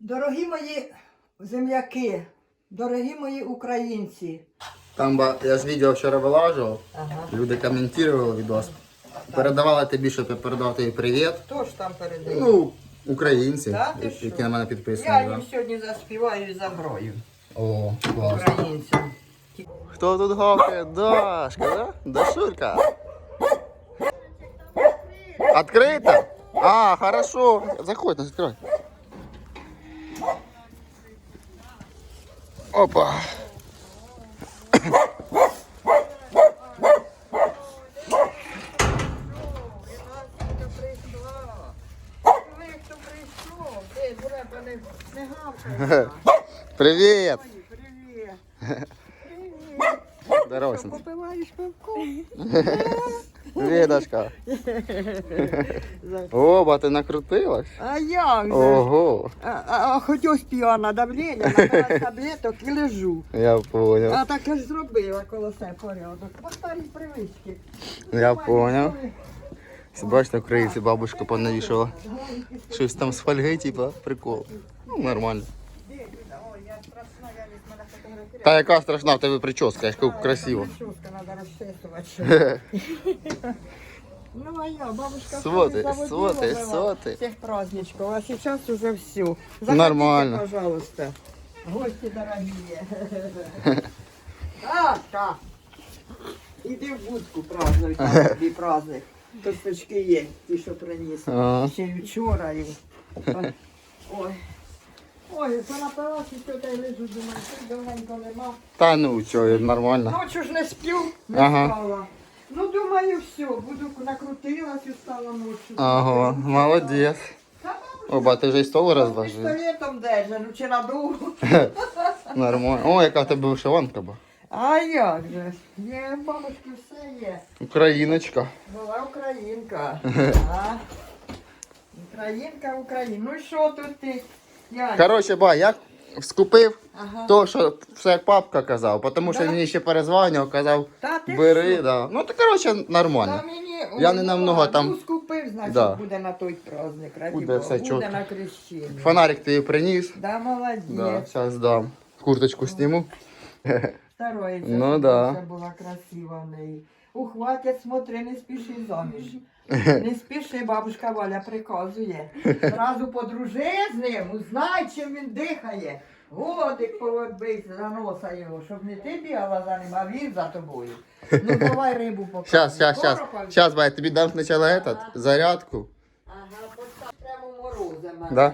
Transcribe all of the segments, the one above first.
Дорогі мої земляки, дорогі мої українці. Там ба- я ж відео вчора вилажував, Ага. люди коментували відос. Передавали тобі, щоб я передав тобі привіт. Хто ж там передає? Ну, українці, Та ти які що? на мене Я підписані. їм сьогодні заспіваю і загрою О, клас. українцям. Хто тут гавкає? Дашка, да? Дашурка. Открыто? А, хорошо. Заходь, нас открой. Опа. Привет. Привіт. Здорово. Попиваєш пивко? Привет, Дашка. Оба, ти накрутилась? А як же? Ого, А, а, а хоч ось п'яна давлення, набрала таблеток і лежу. я понял. А так я ж зробила коло себе порядок. По старій привичці. Я понял. Бачите, українці бабушка понавішала. Щось там з фольги, типа, прикол. Ну, нормально. Та яка страшна в тебе прическа, яка красиво. Прическа надо розчесувати. Ну, а я, бабушка, Соти, соти, соти. Всех праздничков, а сейчас уже все. Нормально. пожалуйста. Гости дорогие. Сашка, іди в будку празднуй, там тобі праздник. Косточки є, ті, що приніс. Ще й вчора. І... Ой. Ой, понапилася, що та й лежу, думаю, що давненько нема. Та ну, що, нормально. Ночу ж не сплю, не Ага. спала. Ну, думаю, все, буду накрутилась і стала ночі. Ага, молодець. Оба, ти вже й стол розложив. Пістолетом держа, ну чи надовго. Нормально. О, яка в тебе вишиванка була. А як же? Є, бабушки, все є. Україночка. Була українка. А? Українка, Україна. Ну що тут ти? Коротше, ба, я скупив Ага. то, що все як папка казав, тому що Да? він мені ще перезванював, казав, Та ти бери, що? да. Ну, то коротше, нормально. Та мені, Я не намного там- Ну, скупив, значить, Да. буде на той праздник. раді Буде все буде на крещення. Фонарик ти приніс. Да, молодець. Да, зараз дам. Курточку зніму. Второе, Ну да. Була красива в неї. Ухватять, смотри, не спіши заміж. Не спіши, бабушка Валя приказує. Зразу подружи з ним, узнай, чим він дихає. Годик поводбись за носа його, щоб не ти бігала за ним, а він за тобою. Ну давай рибу покажи. Щас, щас, щас. Коропа? Щас, ба, я тобі дам спочатку этот, зарядку. Ага, постав прямо морозима. Да?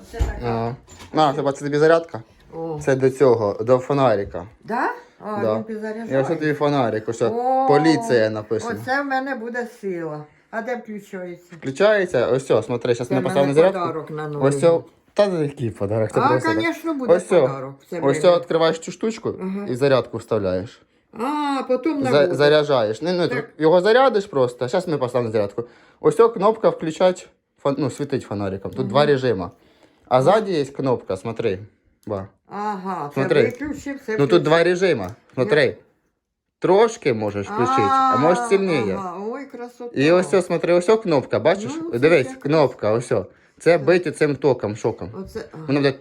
Оце така. Ага. На, це, це тобі зарядка. О. Це до цього, до фонарика. Да? А, Да. він. Я тобі фонарик, ось О, поліція написано. Оце в мене буде сила. А де включається? Включається, ось все, смотри, зараз Це ми в поставимо мене зарядку. подарок на новий Ось все. Та за який подарок? Це А, просто так. звісно, буде Ось все. подарок. Це Ось все, відкриваєш цю штучку і зарядку вставляєш. А, потім на За, заряджаєш. Не, не, Так. його зарядиш просто, зараз ми поставимо зарядку. Ось ця кнопка включать, фон, ну, світить фонариком. Тут два режима. А ззаді є кнопка, смотри. Ба. Ага, це Смотри. виключив, це Ну тут два режима. Смотри. Трошки можеш включити, а можеш сильніше. Ага, ой, красота. І ось ось, смотри, ось ось кнопка, бачиш? Ну, це Дивись, кнопка, ось. ось. Це бити цим током, шоком. Оце, ага. Воно буде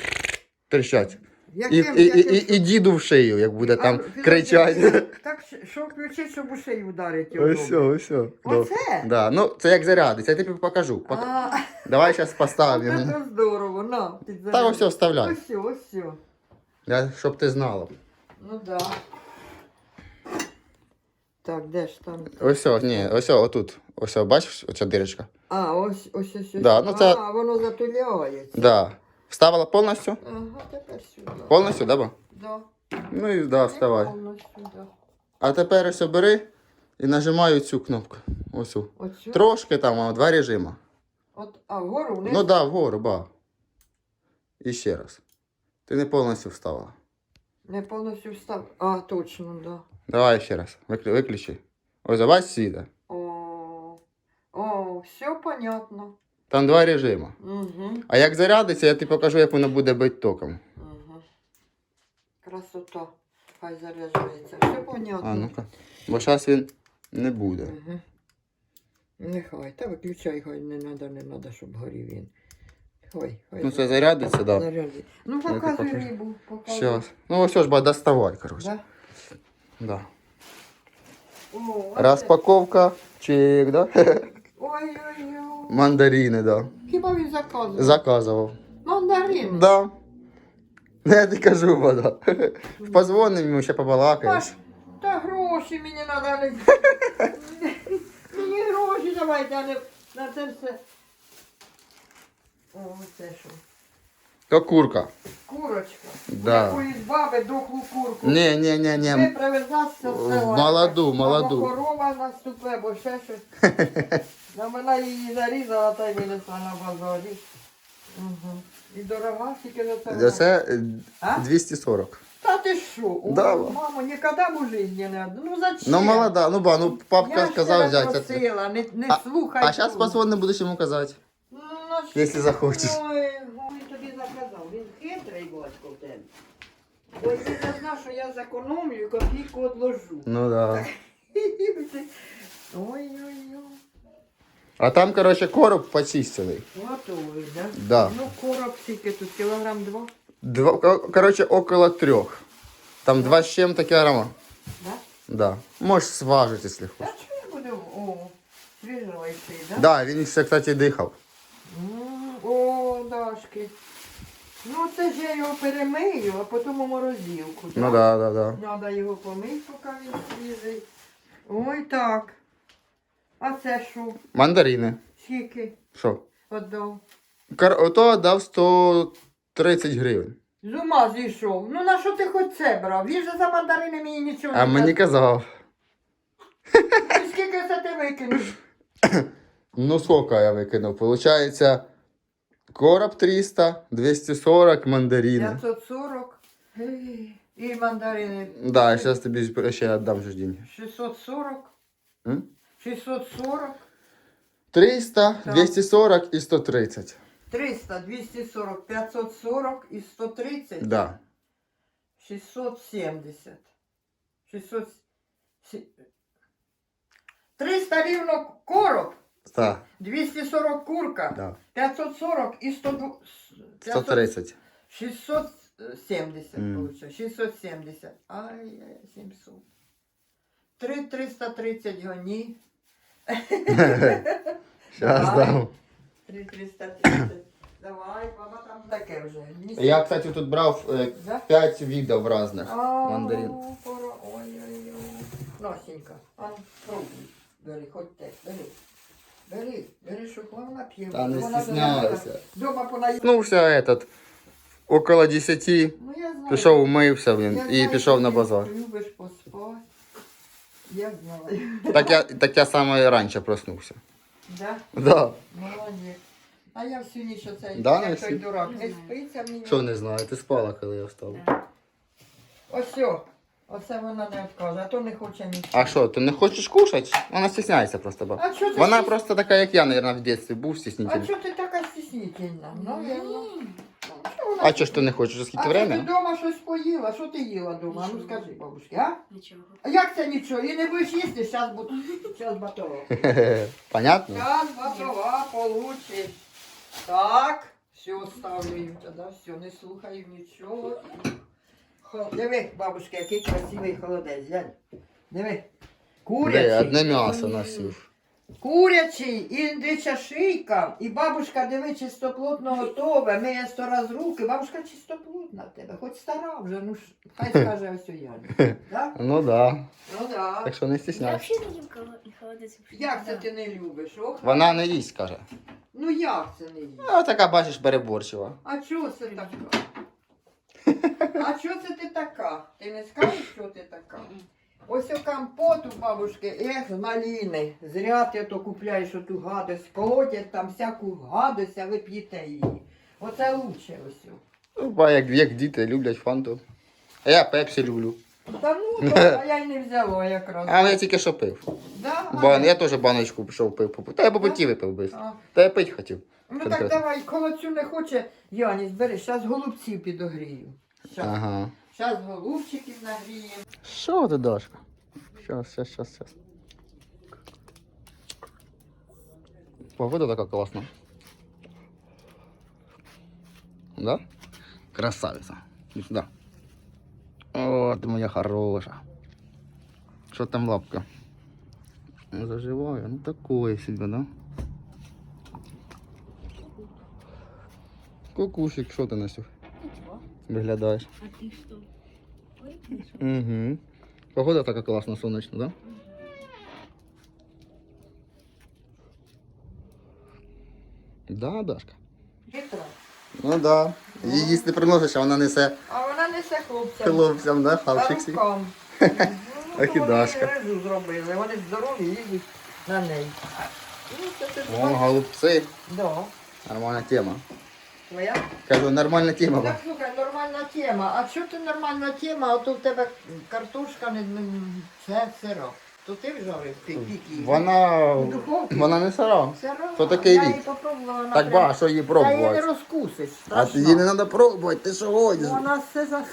тріщать. І, Яким, і, і, яким і, і діду в шию, як буде там кричати. Так, що включити, щоб у шию вдарити? Ось, його? ось. ось. Оце? Да. Ну, це як зарядиться, я тобі покажу. Пок- А, Давай зараз поставимо. це здорово, на, Та ось ось вставляй. Ось, ось, ось. Я, щоб ти знала. Ну да. Так, де ж там? Ось, ні, ось, ось, отут. Ось, ось, бачиш, оця дирочка? А, ось, ось, ось. ось. Да, ну це- А, воно затуляється. Да. Вставила повністю? Ага, тепер сюди. Повністю, да, ба? Да. Ну і да, вставай. Повністю, да. А тепер ось бери і нажимаю цю кнопку. Ось. цю. Оцю? Трошки там, а, два режима. От, а, вгору вниз? Ну да, вгору, ба. І ще раз. Ти не повністю вставила. Не повністю встав. А, точно, да. Давай ще раз. Виклю, виключи. Ось бач світа. О, о, все понятно. Там два режима. Угу, А як зарядиться, я тобі покажу, як воно буде бити током. угу. Красота. Хай заряджається. Все понятно. А ну-ка. Бо зараз він не буде. Угу. Нехай. Та виключай, хай не треба, не треба, щоб горів він. Ой, ой. Ну це зарядиться, да. Заряди. Ну, Я показуй покажу. рибу. Показуй. Щас. Ну ось ж ба доставай, коротше. Да? Да. О, Распаковка. Чик, да? Ой-ой-ой. Мандарини, да. Хіба він заказував? Заказував. Мандарин. Да. Ну, Я ти кажу, вода. Позвоним йому, ще побалакаєш. Маш, та гроші мені не. мені гроші давайте, а не на це все. О, це що? То курка. Курочка. Да. Якоїсь баби дохлу курку. Ні, ні, ні, ні. Ви привезаться з села. Молоду, молоду. Або корова наступе, або ще щось. Ну, вона її зарізала та й винесла на базарі. Угу. І дорога тільки за це. За це е, А? 240. Та ти що? О, Да. мамо, ніколи в житті не одну. Ну зачем? Ну молода, ну ба, ну папка Я ж сказав тебе взяти. просила, не, не А- слухай. А зараз тут. позвоним, будеш йому казати. Ну, ну, що? Якщо захочеш. Ой, ой, тобі заказав. Він хитрий батько в тебе. Ой, ти не знав, що я зекономлю, копійку одложу. Ну да. Ой-ой-ой. А там, коротше, короб почистили. Готовий, да? Да. Ну, короб скільки тут, кілограм два, Два, ко- коротше, около трьох. Там два з чим-то кілограма. да? Да. Можеш зважити, якщо Та хочеш. що я буду, о, свіжойший, да? Да, він ще, кстати, дихав. М, Ну, це ж я його перемию, а потім у морозилку. Ну да, да, да. Треба його помити, поки він свіжий. Ой, так. А це що? Мандарини. Скільки Що? віддав? Кар... Ото дав 130 гривень. З ума зійшов. Ну на що ти хоч це брав? Він же за мандарини мені нічого А не мені казав. казав. Скільки це ти викинув? Ну, сколько я викинув? Получається, короб 300, 240 мандарини. 540. Ей, І мандарини. Да, я зараз тобі ще віддам же деньги. 640. М? 640. 300, 240 і 130. 300, 240, 540 і 130. Да. 670. 600... сі- 300 рівно короб, Так, 240 курка, да. 540 і 100... 130. 670, Мгм. получается. 670. Ай, 700. 3 330 гоні. Зараз дам. 3 330. Давай, баба там таке вже. Ні- Я, кстати, тут брав Да? 5 видів різних мандарин. пора- Ой-ой-ой. Носенька, а пробуй. Бери, хоч те, бери. Бери, бери, щоб вона п'є. Та не Вона стісняйся. Дома понаїла. Вернувся этот, около 10, Ну, я знаю. пішов, умився Я блін, знаю, пішов що на ти базар. Любиш поспати. Я знаю. Так я, так я саме раніше проснувся. Да? Да. Молодець. А я всю ніч оце, Да, не як той всі? дурак, Не спиться мені. Що не знаю, ти спала, коли я встав. Ось о, оце вона не відказує, а то не хоче нічого. А що, ти не хочеш кушати? Вона стісняється просто, баб. А ти Вона стіс- просто така, як я, мабуть, в дитинстві був А стіснительний. чого ти така стіснительна? Ну, я ну, вона А чого ж ти не хочеш? А Скільки що ти вдома щось поїла? Що ти їла вдома? Ну Нічого. скажи, бабушки, а? Нічого. А як це нічого? І не будеш їсти, зараз буду. Зараз батова. Понятно? Зараз батова получиш. Так, все, ставлю їм тоді, все, не слухаю нічого. Диви, бабушка, який красивий холодець, глянь. Диви. Де, Курячий. одне м'ясо носив. Курячий, індича шийка, і бабушка, диви, чистоплотно готове, миє сто раз руки. Бабушка чистоплотна в тебе, хоч стара вже, ну ж, хай скаже ось у Яні. Да? Ну да. Ну да. Так що не Я стісняйся. взагалі не їм холо- холодець. Як це ти не любиш? Ох, Вона не їсть, каже. Ну як це не їсть? А така, бачиш, переборчива. А чого це така? А чого це ти така? Ти не скажеш, що ти така? Ось у компот у бабушки, ех, з маліни. Зря ти то купляєш оту гадость, колотять там всяку гадость, а ви п'єте її. Оце лучше ось. Ну, ба, як, як діти люблять фанту. А я пепсі люблю. Та ну, то, а я й не взяла якраз. Але я тільки що пив. Да? Бо я теж баночку пішов пив. Та я по путі випив би. А. Та я пить хотів. Ну Конкретно. так давай, колоцю не хоче. Яніс, бери, зараз голубців підогрію. Щас. Ага. Зараз голубчиків нагріємо. Що ти, Дашка? Щас, щас, щас, щас. Погода така класна. да? Красавиця. Іди сюди. О, ти моя хороша. Що там лапка? Заживаю, ну такое себе, да? Кукусик, що ти Настюх? Виглядаєш? А ты что? Угу. Погода така класна, сонячна, да? Да, Дашка. Хитро. Ну да. Її їсти приносиш, а вона несе А вона несе хлопцям. хлопцям, да, хавчик. Парубкам. Ах і вони Дашка. режу зробили, вони здорові їдуть на неї. Ну, це ти О, голубці. Да. Нормальна тема. Твоя? Кажу, нормальна тема. Так, слухай, нормальна тема. А що ти нормальна тема, а то в тебе картошка не це сиро. То ти вжарив ти піки. Вона. Духовці? Вона не сира. Сиро? То такий Я рік. її попробувала. вона Так ба, що її Та її не пробувати? розкусиш. А страшно. її не треба пробувати, ти що годиш? Вона все за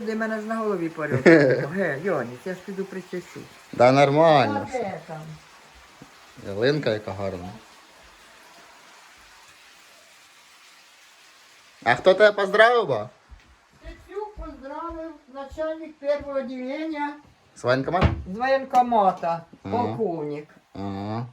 Де мене ж на голові поряд. Ге, Йоніс, я ж піду причешу. Да А нормально. де там? Ялинка яка гарна. А хто тебе поздравив, ба? Начальник першого відділення З воєнкомат? з воєнкомата, полковник. Ага.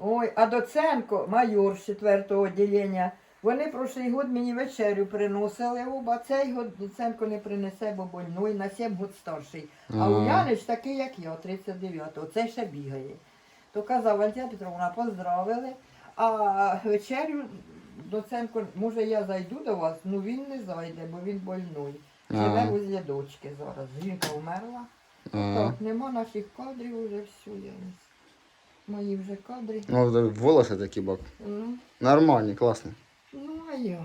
Ой, а Доценко, майор з четвертого відділення, вони прошлий год мені вечерю приносили, оба цей год Доценко не принесе, бо больной, на 7 год старший. А у Ага. Янич такий, як я, 39-го, цей ще бігає. То казав, Валентина Петровна, поздравили, а вечерю Доценко, може я зайду до вас, ну він не зайде, бо він больной. Живе возле дочки зараз. Жінка вмерла. Так, нема наших кадрів вже все, Янис. Мої вже кадри. Ну, волоси такі бок. Ну, Нормальні, класні. ну а як?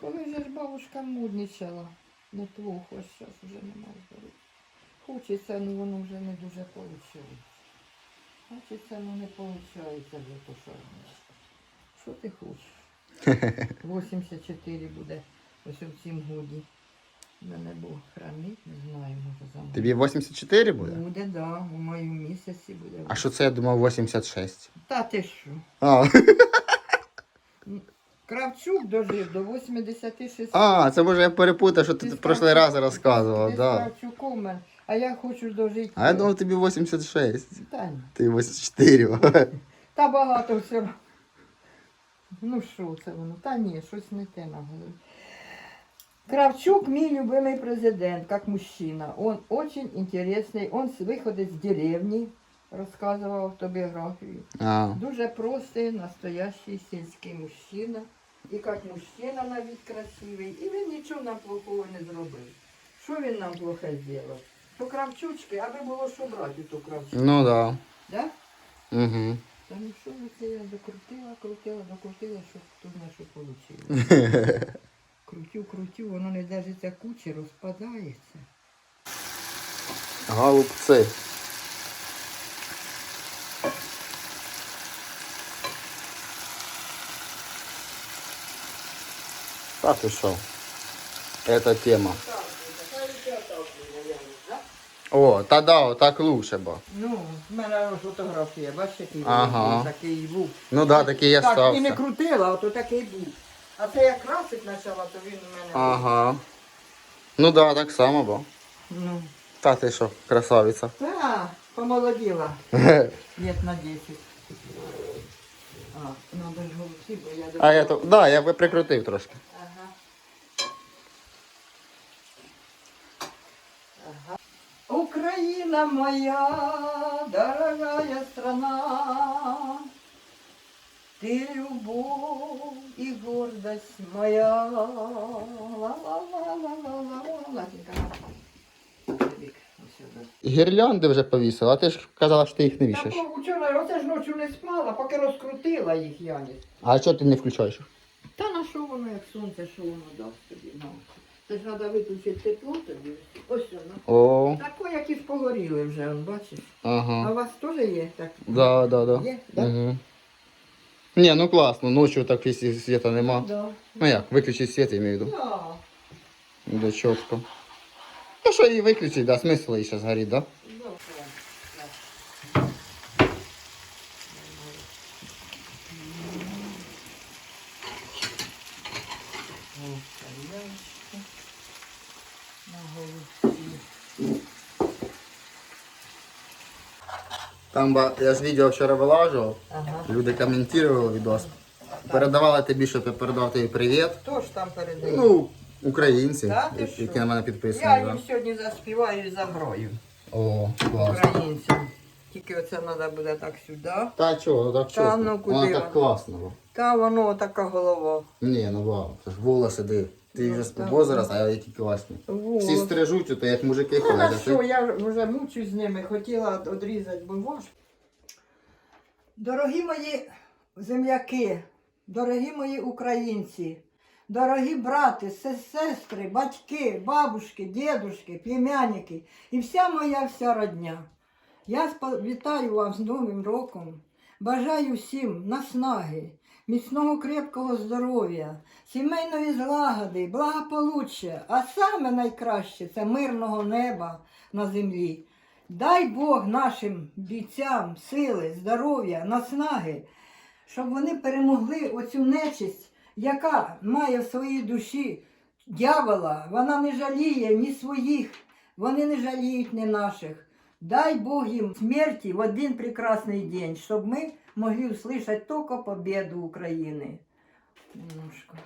Коли же ж бабушка мудничала, не твого зараз вже нема здоров'я. Хочеться, ну воно вже не дуже виходить. Хочеться, ну не виходить вже то що. Що ти хочеш? 84 буде ось у цім годі. Мене Бог хранить, не знаю, може за мною. Тобі 84 буде? Буде, да, у моєму місяці буде. А що це я думав 86? Та ти що? А, Кравчук дожив до 86. а це може я перепутав, що ти з в прошлий раз розказував, ти з да. Кравчуком, мен- а я хочу дожити. А я думав тобі 86. Та, ні. Ти 84. та багато все. Ну що це воно? Та ні, щось не те на голові. Кравчук мій любимый президент, как мужчина. Он очень интересный, он с выхода с деревни, рассказывал автобиографию. А, Дуже простий, настоящий сільський мужчина. І як мужчина навіть красивий. І він нічого нам плохого не зробив. Що він нам плохе зробив? То кравчучки, аби було що брати ту кравчучку. ну да. Да? Угу. Та ну що ви це я докрутила, крутила, докрутила, щоб хто знає, що вийшло. Крутю, крутю, воно не держиться кучі, розпадається. Голубці. Та ти що? Это тема. О, та да, так лучше бо. Ну, в мене фотографія, бачите, який Ага. такий був. Ну да, такий я Так, і не крутила, а то такий був. А це як красить почала, то він у мене. Ага. Ну да, так само бо. Ну, Та ти що, красавиця. та, помолоділа. Лет на 10. А, надо ж голубці, бо я. А я то, да, я би прикрутив трошки. Ага. Ага. Украина моя, дорогая страна, Ты любовь и гордость моя. Гірлянди вже повісила, а ти ж казала, що ти їх не вішаєш. бо вчора оце ж ночі не спала, поки розкрутила їх Яніс. А чого ти не включаєш? Та на що воно, як сонце, що воно дасть тобі на очі? Це ж треба виключити тепло тобі. Ось воно. О, Тако, як і погоріли вже, он, бачиш. А у вас теж є так? Да, да, да. Є, да? Угу. Ні, ну класно, ночі так якщо світа нема. Да. Ну як, виключить світ, я маю в виду. Да. Да чітко. Ну що її виключить, да, смисл її зараз горить, да? На голову. Там ба- я ж відео вчора вилажував, Ага. люди коментували відос. Передавали тобі, щоб я передав тобі привіт. Хто ж там передає? Ну, українці, Та ти які що? на мене Я підписані. їм Да? сьогодні заспіваю і заграю О, клас. українцям. Тільки оце треба буде так сюди. Та чого, ну так Та чого? ну, куди Вона так класно. бо. Та воно така голова. Ні, ну вау, це ж волоси диви. Ти вже так. возраст, а які класні. Вот. Всі стрижуть, то як мужики Ну, на ходять. а що, я вже мучусь з ними, хотіла одрізати, бо важко. Дорогі мої земляки, дорогі мої українці, дорогі брати, се- сестри, батьки, бабушки, дідушки, племянники і вся моя вся родня. Я вітаю вас з Новим роком. Бажаю всім наснаги, міцного крепкого здоров'я, сімейної злагоди, благополуччя, а саме найкраще це мирного неба на землі. Дай Бог нашим бійцям сили, здоров'я, наснаги, щоб вони перемогли оцю нечисть, яка має в своїй душі дьявола. Вона не жаліє ні своїх, вони не жаліють ні наших. Дай Бог їм смерті в один прекрасний день, щоб ми могли услышать тільки победу України. Немножко.